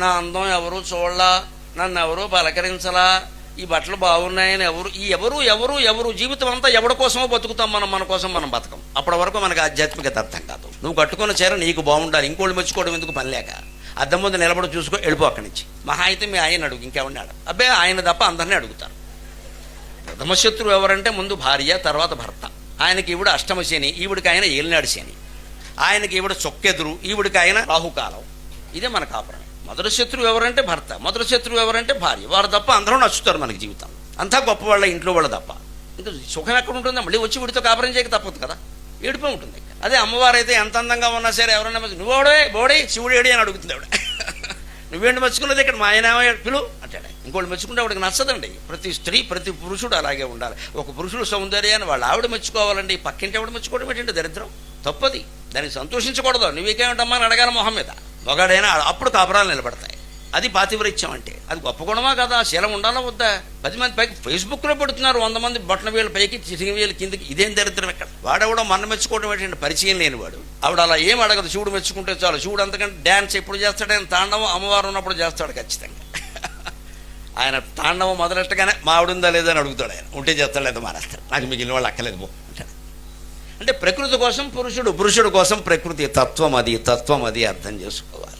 నా అందం ఎవరు చూడలా నన్ను ఎవరు పలకరించలా. ఈ బట్టలు బాగున్నాయని ఎవరు ఈ ఎవరు ఎవరు ఎవరు జీవితం అంతా ఎవరి కోసమో బతుకుతాం మనం మన కోసం మనం బతకం. అప్పటి వరకు మనకు ఆధ్యాత్మికత అర్థం కాదు. నువ్వు కట్టుకున్న చీర నీకు బాగుండాలి ఇంకోళ్ళు మెచ్చుకోవడం ఎందుకు పనిలేక అద్దం ముందు నిలబడి చూసుకో వెళ్ళిపో అక్కడి నుంచి. మహా అయితే మీ ఆయన అడుగు ఇంకెవరిని అడగ అబ్బే ఆయన తప్ప అందరినీ అడుగుతారు. ప్రథమ శత్రువు ఎవరంటే ముందు భార్య తర్వాత భర్త. ఆయనకి ఈవిడ అష్టమ శని ఈవిడికి ఆయన ఏలినాడు శని. ఆయనకి ఈవిడ చొక్కెదురు ఈవిడికి ఆయన రాహుకాలం. ఇదే మన కాపురం. మొదటి శత్రువు ఎవరంటే భర్త మొదటి శత్రువు ఎవరంటే భార్య. వారు తప్ప అందరూ నచ్చుతారు మనకి జీవితం అంతా గొప్ప వాళ్ళ ఇంట్లో వాళ్ళ తప్ప. ఇంకా సుఖం ఎక్కడ ఉంటుందో మళ్ళీ వచ్చి వీడితో కాపురం చేయక తప్పదు కదా. ఏడిపే ఉంటుంది అదే అమ్మవారు అయితే ఎంత అందంగా ఉన్నా సరే ఎవరైనా నువ్వు నువ్వోడే బోడే శివుడు ఏడి అని అడుగుతుంది ఆవిడ. నువ్వేంటి మెచ్చుకున్నది ఇక్కడ? మా ఆయన పిలు అంటాడు ఇంకోటి మెచ్చుకుంటే ఆవిడకి నచ్చదండి. ప్రతి స్త్రీ ప్రతి పురుషుడు అలాగే ఉండాలి. ఒక పురుషుడు సౌందర్యాన్ని వాళ్ళ ఆవిడ మెచ్చుకోవాలండి. పక్కింటి ఆవిడ మెచ్చుకోవడం ఏంటంటే దరిద్రం? తప్పది. దానికి సంతోషించకూడదు. నువ్వేకేమిటమ్మా అని అడగాలి మొహం మీద. మగాడైనా అప్పుడు కాపురాలు నిలబడతాయి. అది పాతివ్రత్యం అంటే. అది గొప్ప గుణమా కదా? శీలం ఉండాలా వద్దా? పది మంది పైకి ఫేస్బుక్లో పెడుతున్నారు వంద మంది బట్టన వేలు పైకి చిరిగి వేలు కిందకి. ఇదేం దరిద్రం ఎక్కడ వాడెవడం మన మెచ్చుకోవడం ఏంటంటే పరిచయం లేనివాడు. ఆవిడ అలా ఏం అడగదు. శివుడు మెచ్చుకుంటే చాలు. శివుడు అంతకంటే డ్యాన్స్ ఎప్పుడు చేస్తాడని తాండవం అమ్మవారు ఉన్నప్పుడు చేస్తాడు ఖచ్చితంగా. ఆయన తాండవం మొదలెట్టగానే మా ఆవిడ ఉందా లేదా అని అడుగుతాడు ఆయన. ఉంటే చేస్తాడు లేదా మానేస్తాడు. నాకు మిగిలిన వాళ్ళు అక్కలేదు పో అంటాడు. అంటే ప్రకృతి కోసం పురుషుడు పురుషుడు కోసం ప్రకృతి తత్వం అది తత్వం అది అర్థం చేసుకోవాలి.